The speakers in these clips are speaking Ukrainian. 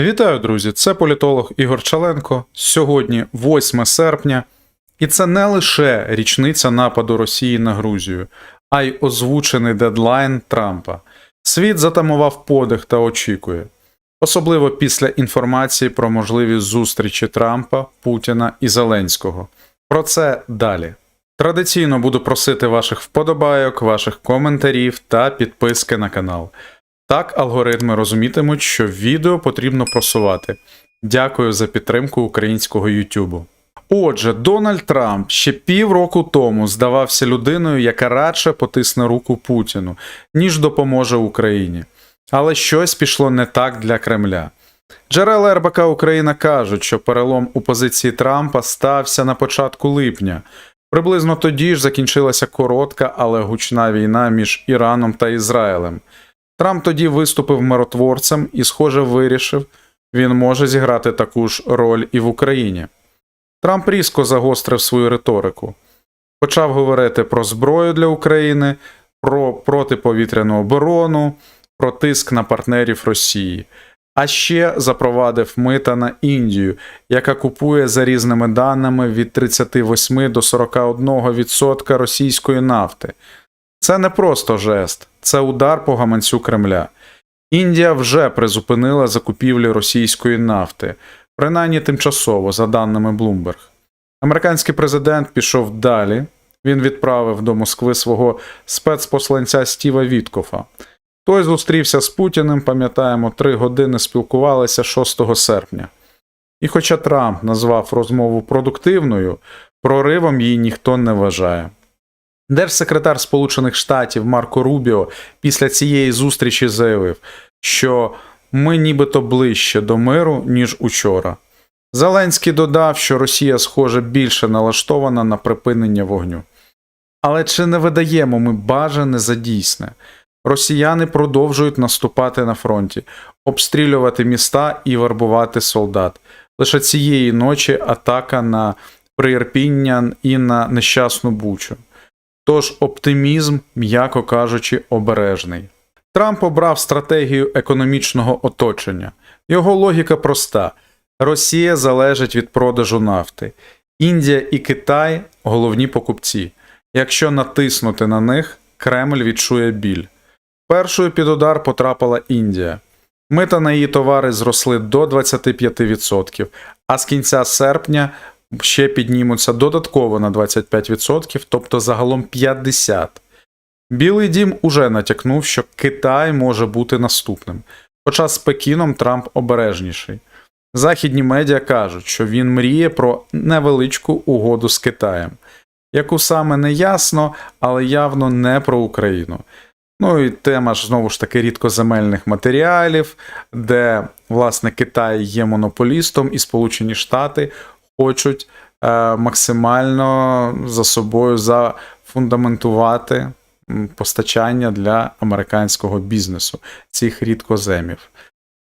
Вітаю, друзі! Це політолог Ігор Чаленко. Сьогодні 8 серпня, і це не лише річниця нападу Росії на Грузію, а й озвучений дедлайн Трампа. Світ затамував подих та очікує, особливо після інформації про можливі зустрічі Трампа, Путіна і Зеленського. Про це далі. Традиційно буду просити ваших вподобайок, ваших коментарів та підписки на канал. Так алгоритми розумітимуть, що відео потрібно просувати. Дякую за підтримку українського Ютубу. Отже, Дональд Трамп ще півроку тому здавався людиною, яка радше потисне руку Путіну, ніж допоможе Україні. Але щось пішло не так для Кремля. Джерела РБК Україна кажуть, що перелом у позиції Трампа стався на початку липня. Приблизно тоді ж закінчилася коротка, але гучна війна між Іраном та Ізраїлем. Трамп тоді виступив миротворцем і, схоже, вирішив, він може зіграти таку ж роль і в Україні. Трамп різко загострив свою риторику, почав говорити про зброю для України, про протиповітряну оборону, про тиск на партнерів Росії, а ще запровадив мита на Індію, яка купує за різними даними від 38 до 41% російської нафти. Це не просто жест, це удар по гаманцю Кремля. Індія вже призупинила закупівлі російської нафти, принаймні тимчасово, за даними Bloomberg. Американський президент пішов далі. Він відправив до Москви свого спецпосланця Стіва Віткофа. Той зустрівся з Путіним, пам'ятаємо, три години спілкувалися 6 серпня. І хоча Трамп назвав розмову продуктивною, проривом її ніхто не вважає. Держсекретар Сполучених Штатів Марко Рубіо після цієї зустрічі заявив, що ми нібито ближче до миру, ніж учора. Зеленський додав, що Росія, схоже, більше налаштована на припинення вогню. Але чи не видаємо ми бажане за дійсне? Росіяни продовжують наступати на фронті, обстрілювати міста і вербувати солдат. Лише цієї ночі атака на Приірпіння і на нещасну Бучу. Тож оптимізм, м'яко кажучи, обережний. Трамп обрав стратегію економічного оточення. Його логіка проста: Росія залежить від продажу нафти, Індія і Китай головні покупці. Якщо натиснути на них, Кремль відчує біль. Першою під удар потрапила Індія. Мита на її товари зросли до 25%, а з кінця серпня ще піднімуться додатково на 25%, тобто загалом 50%. Білий дім уже натякнув, що Китай може бути наступним, хоча з Пекіном Трамп обережніший. Західні медіа кажуть, що він мріє про невеличку угоду з Китаєм, яку саме не ясно, але явно не про Україну. Ну і тема ж знову ж таки рідкоземельних матеріалів, де власне Китай є монополістом, і Сполучені Штати хочуть е, максимально за собою зафундаментувати постачання для американського бізнесу цих рідкоземів.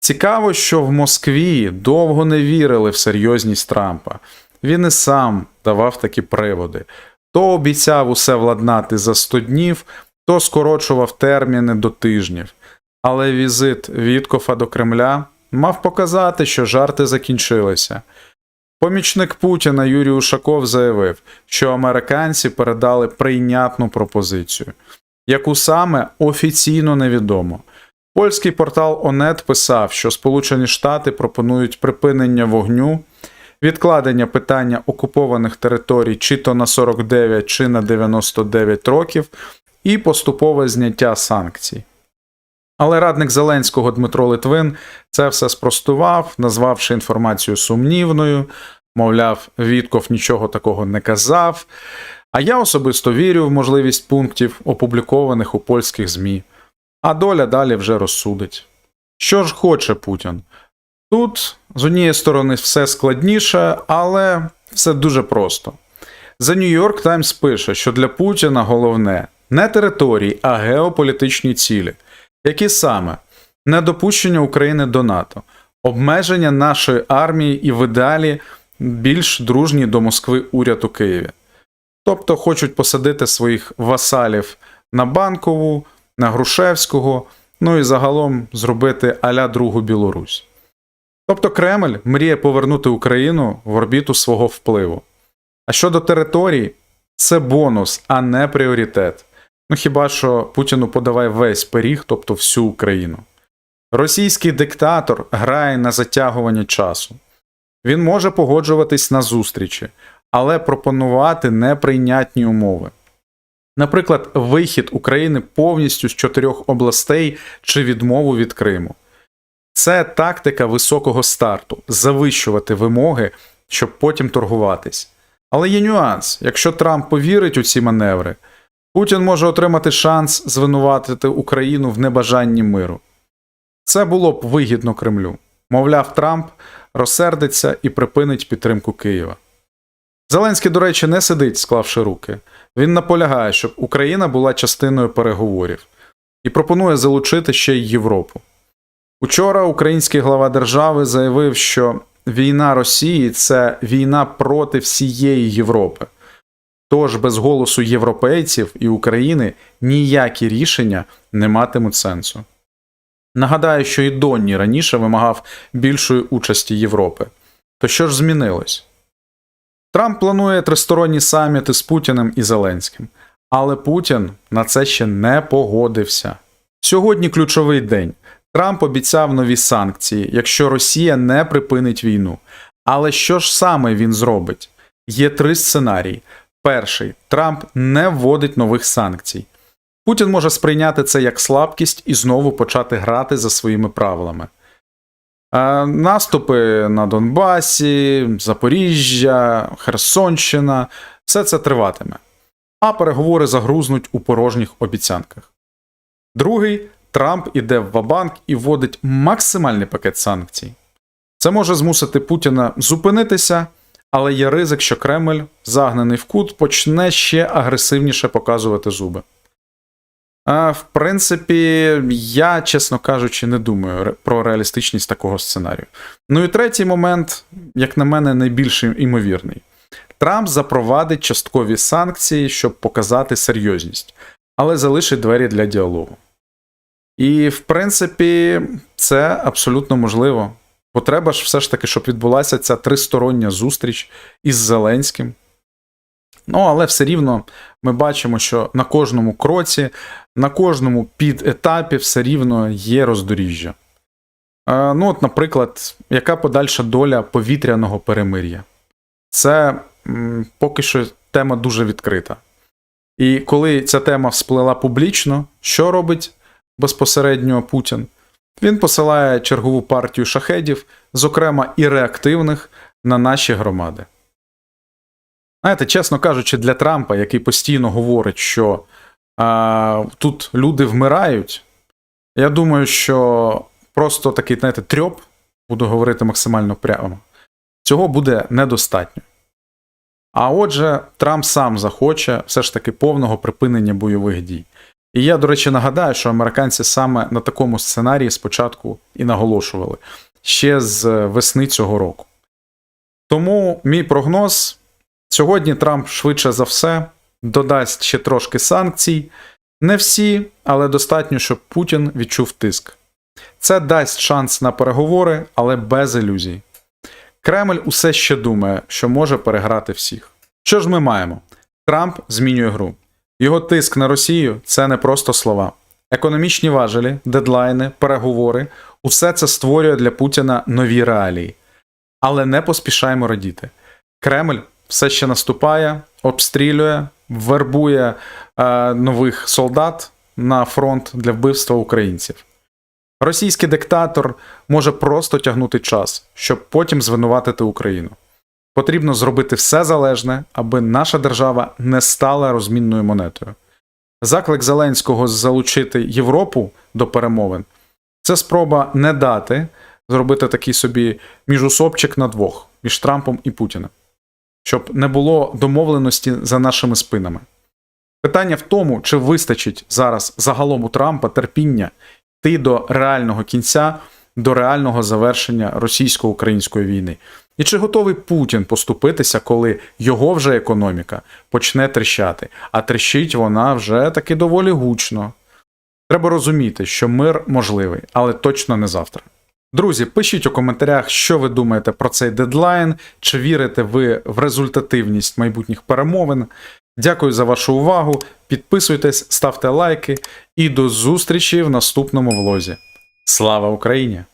Цікаво, що в Москві довго не вірили в серйозність Трампа. Він і сам давав такі приводи. То обіцяв усе владнати за 100 днів, то скорочував терміни до тижнів. Але візит Віткофа до Кремля мав показати, що жарти закінчилися. Помічник Путіна Юрій Ушаков заявив, що американці передали прийнятну пропозицію, яку саме офіційно невідомо. Польський портал ОНЕТ писав, що Сполучені Штати пропонують припинення вогню, відкладення питання окупованих територій чи то на 49 чи на 99 років, і поступове зняття санкцій. Але радник Зеленського Дмитро Литвин це все спростував, назвавши інформацію сумнівною, мовляв, Вітков нічого такого не казав. А я особисто вірю в можливість пунктів, опублікованих у польських ЗМІ. А доля далі вже розсудить. Що ж хоче Путін? Тут, з однієї сторони, все складніше, але все дуже просто. The New York Times пише, що для Путіна головне не території, а геополітичні цілі. Які саме недопущення України до НАТО, обмеження нашої армії і в ідеалі більш дружній до Москви уряд у Києві. Тобто хочуть посадити своїх васалів на Банкову, на Грушевського, ну і загалом зробити аля Другу Білорусь. Тобто Кремль мріє повернути Україну в орбіту свого впливу. А щодо територій, це бонус, а не пріоритет. Ну хіба що Путіну подавай весь пиріг, тобто всю Україну. Російський диктатор грає на затягування часу. Він може погоджуватись на зустрічі, але пропонувати неприйнятні умови. Наприклад, вихід України повністю з чотирьох областей чи відмову від Криму. Це тактика високого старту завищувати вимоги, щоб потім торгуватись. Але є нюанс: якщо Трамп повірить у ці маневри, Путін може отримати шанс звинуватити Україну в небажанні миру. Це було б вигідно Кремлю. Мовляв, Трамп розсердиться і припинить підтримку Києва. Зеленський, до речі, не сидить, склавши руки. Він наполягає, щоб Україна була частиною переговорів і пропонує залучити ще й Європу. Учора український глава держави заявив, що війна Росії це війна проти всієї Європи. Тож без голосу європейців і України ніякі рішення не матимуть сенсу. Нагадаю, що і Донні раніше вимагав більшої участі Європи. То що ж змінилось? Трамп планує тристоронні саміти з Путіним і Зеленським, але Путін на це ще не погодився. Сьогодні ключовий день. Трамп обіцяв нові санкції, якщо Росія не припинить війну. Але що ж саме він зробить? Є три сценарії. Перший Трамп не вводить нових санкцій. Путін може сприйняти це як слабкість і знову почати грати за своїми правилами. Е, Наступи на Донбасі, Запоріжжя, Херсонщина все це триватиме, а переговори загрузнуть у порожніх обіцянках. Другий Трамп іде в Вабанк і вводить максимальний пакет санкцій. Це може змусити Путіна зупинитися, але є ризик, що Кремль, загнаний в кут, почне ще агресивніше показувати зуби. А, в принципі, я, чесно кажучи, не думаю про реалістичність такого сценарію. Ну і третій момент, як на мене, найбільш імовірний. Трамп запровадить часткові санкції, щоб показати серйозність, але залишить двері для діалогу. І, в принципі, це абсолютно можливо. Бо треба ж все ж таки, щоб відбулася ця тристороння зустріч із Зеленським. Ну, але все рівно ми бачимо, що на кожному кроці, на кожному підетапі все рівно є роздоріжжя. Е, ну, от, наприклад, яка подальша доля повітряного перемир'я? Це м, поки що тема дуже відкрита. І коли ця тема всплила публічно, що робить безпосередньо Путін? Він посилає чергову партію шахедів, зокрема і реактивних, на наші громади. Знаєте, чесно кажучи, для Трампа, який постійно говорить, що а, тут люди вмирають, я думаю, що просто такий, знаєте, трьоп, буду говорити максимально прямо, цього буде недостатньо. А отже, Трамп сам захоче все ж таки повного припинення бойових дій. І я, до речі, нагадаю, що американці саме на такому сценарії спочатку і наголошували ще з весни цього року. Тому мій прогноз сьогодні Трамп швидше за все додасть ще трошки санкцій. Не всі, але достатньо, щоб Путін відчув тиск. Це дасть шанс на переговори, але без ілюзій. Кремль усе ще думає, що може переграти всіх. Що ж ми маємо? Трамп змінює гру. Його тиск на Росію це не просто слова. Економічні важелі, дедлайни, переговори усе це створює для Путіна нові реалії. Але не поспішаємо радіти. Кремль все ще наступає, обстрілює, вербує е, нових солдат на фронт для вбивства українців. Російський диктатор може просто тягнути час, щоб потім звинуватити Україну. Потрібно зробити все залежне, аби наша держава не стала розмінною монетою. Заклик Зеленського залучити Європу до перемовин це спроба не дати зробити такий собі міжусобчик на двох між Трампом і Путіним, щоб не було домовленості за нашими спинами. Питання в тому, чи вистачить зараз загалом у Трампа терпіння йти до реального кінця, до реального завершення російсько-української війни. І чи готовий Путін поступитися, коли його вже економіка почне тріщати, а тріщить вона вже таки доволі гучно. Треба розуміти, що мир можливий, але точно не завтра. Друзі, пишіть у коментарях, що ви думаєте про цей дедлайн, чи вірите ви в результативність майбутніх перемовин. Дякую за вашу увагу. Підписуйтесь, ставте лайки і до зустрічі в наступному влозі. Слава Україні!